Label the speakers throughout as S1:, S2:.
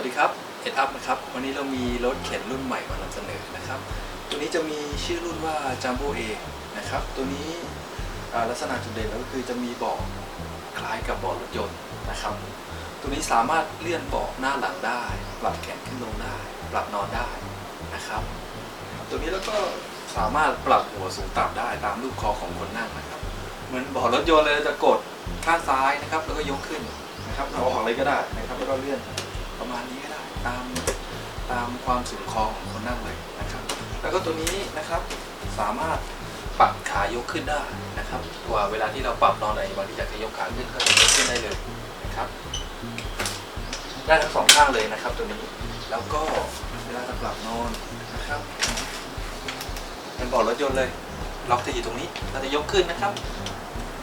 S1: วัสดีครับเอ็ดอัพนะครับ วันนี้เรามีรถเข็นรุ่นใหม่มานำเสนอนะครับ ตัวนี้จะมีชื่อรุ่นว่า Jumbo A นะครับ ตัวนี้ลักษณะจุดเด่นก็คือจะมีเบาะคล้ายกับเบาะรถยนต์นะครับ ตัวนี้สามารถเลื่อนเบาะหน้าหลังได้ ปรับแขนขึ้นลงได้ ปรับนอนได้นะครับ ตัวนี้แล้วก็สามารถปรับหัวสูงต่ำได้ตามรูปคอของคนนั่งนะครับ เหมือนเบาะรถยนต์เลยจะกดข้างซ้ายนะครับ แล้วก็ยกขึ้นนะครับเราออกเลยก็ได้นะครับ แล้วก็เลื่อน ประมาณนี้ก็ได้ตามตามความสูงคอของคนนั่งเลยนะครับ แล้วก็ตัวนี้นะครับสามารถปรับขายกขึ้นได้นะครับว่าเวลาที่เราปรับนอนไหนบางทีอยากจะยกขาขึ้นก็จะยกขึ้นได้เลยนะครับ ได้ทั้งสองข้างเลยนะครับ ตัวนี้แล้วก็เวลาจะปรับนอนนะครับเป็นเบาะรถยนต์เลยล็อกจะอยู่ตรงนี้เราจะยกขึ้นนะครับ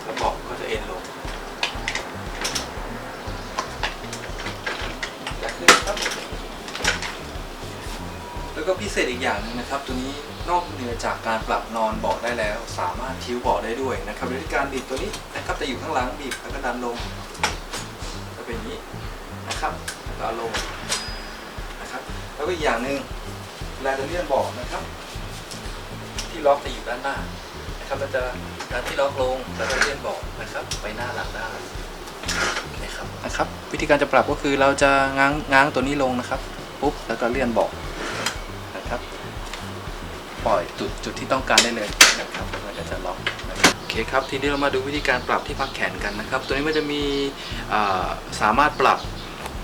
S1: แล้วเบาะก็จะเอ็นลง เศษอีกอย่างหนึงนะครับ ตัวนี้นอกเหนือจากการปรับนอนเบาะได้แล้ว สามารถทิ้วเบาะได้ด้วยนะครับโดยที่การบีบตัวนี้นะครับจะอยู่ข้างหลังบีบแล้วก็ดันลงจะเป็นอย่างนี้นะครับแล้วก็ลงนะครับ แล้วก็อีกอย่างหนึ่งเวลาจะเลื่อนเบาะนะครับ ที่ล็อกจะอยู่ด้านหน้านะครับเราจะการที่ล็อกลงแล้วก็เลื่อนเบาะนะครับ ไปหน้าหลังได้นะครับนะครับ วิธีการจะปรับก็คือเราจะง้างง้างตัวนี้ลงนะครับปุ๊บแล้วก็เลื่อนเบาะ นะครับ ปล่อยจุดจุดที่ต้องการได้เลยนะครับแล้วก็จะล็อกนะครับโอเคครับทีนี้เรามาดูวิธีการปรับที่พักแขนกันนะครับ ตัวนี้มันจะมีสามารถปรับ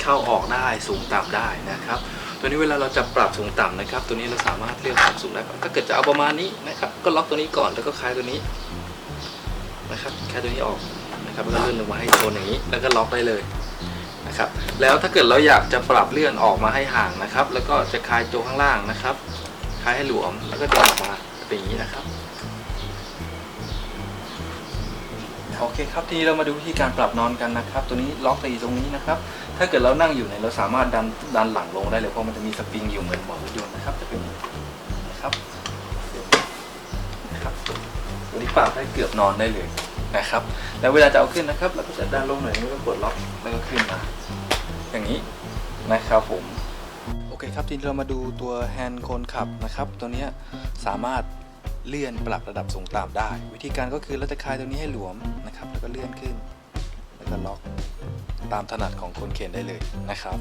S1: เข้าออกได้สูงต่ำได้นะครับ ตัวนี้เวลาเราจะปรับสูงต่ำนะครับ ตัวนี้เราสามารถเลือกปรับสูงได้ถ้าเกิดจะเอาประมาณนี้นะครับ ก็ล็อกตัวนี้ก่อนแล้วก็คลายตัวนี้นะครับคลายตัวนี้ออกนะครับแล้วก็เลื่อนลงมาให้โซนอย่างนี้ แล้วก็ล็อกได้เลย นะครับแล้วถ้าเกิดเราอยากจะปรับเลื่อนออกมาให้ห่างนะครับ แล้วก็จะคลายตัวข้างล่างนะครับคลายให้หลวมแล้วก็ดึงออกมาเป็นอย่างนี้นะครับโอเคครับทีนี้เรามาดูวิธีการปรับนอนกันนะครับ ตัวนี้ล็อกไปอยู่ตรงนี้นะครับ ถ้าเกิดเรานั่งอยู่เนี่ยเราสามารถดันดันหลังลงได้เลยเพราะมันจะมีสปริงอยู่เหมือนเบาะรถยนต์นะครับจะเป็นอย่างนี้นะครับนะครับตัวนี้ปรับได้เกือบนอนได้เลย นะครับ แล้วเวลาจะเอาขึ้นนะครับเราก็จะดันลงหน่อยแล้วก็กดล็อกแล้วก็ขึ้นมา อย่างนี้นะครับผมโอเคครับทีนี้เรามาดูตัวแฮนด์คนขับนะครับ ตัวนี้สามารถเลื่อนปรับระดับสูงต่ำได้ วิธีการก็คือเราจะคลายตัวนี้ให้หลวมนะครับ แล้วก็เลื่อนขึ้น แล้วก็ล็อกตามถนัดของคนเข็นได้เลยนะครับ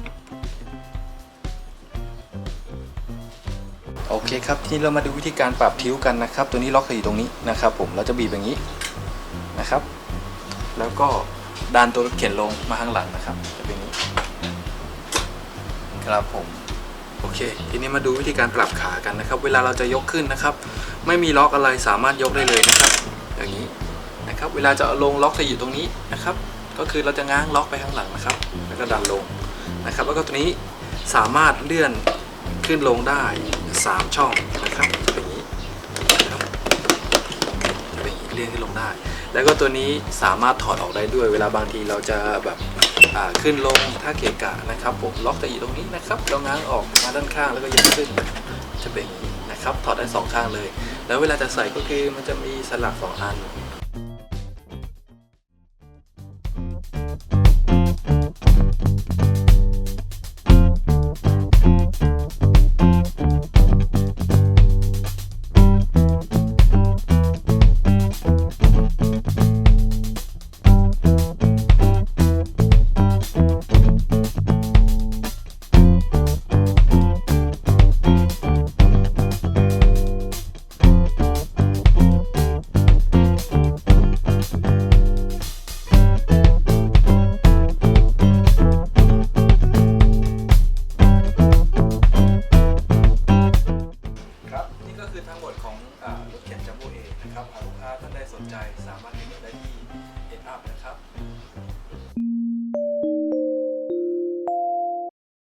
S1: โอเคครับทีนี้เรามาดูวิธีการปรับทิ้วกันนะครับ ตัวนี้ล็อกอยู่ตรงนี้นะครับ ผมเราจะบีบอย่างนี้ นะครับ แล้วก็ดันตัวรถเข็นลงมาข้างหลังนะครับจะเป็นนี้ครับผมโอเค ทีนี้มาดูวิธีการปรับขากันนะครับ เวลาเราจะยกขึ้นนะครับ ไม่มีล็อกอะไรสามารถยกได้เลยนะครับ อย่างนี้นะครับ เวลาจะลงล็อกจะอยู่ตรงนี้นะครับ ก็คือเราจะง้างล็อกไปข้างหลังนะครับ แล้วก็ดันลงนะครับ แล้วก็ตัวนี้สามารถเลื่อนขึ้นลงได้สามช่องนะครับเป็นอย่างนี้นะครับ ลื่อนขึ้นลงได้ แล้วก็ตัวนี้สามารถถอดออกได้ด้วย เวลาบางทีเราจะแบบขึ้นลงถ้าเกะกะนะครับผมล็อกจะอยู่ตรงนี้นะครับเราง้างออกมาด้านข้างแล้วก็ยกขึ้นจะเป็นอย่างนี้นะครับถอดได้สองข้างเลย แล้วเวลาจะใส่ก็คือมันจะมีสลักสองอัน นะครับหากลูกค้าท่านใดสนใจสามารถติดต่อได้ที่เอ็นอัพนะครับ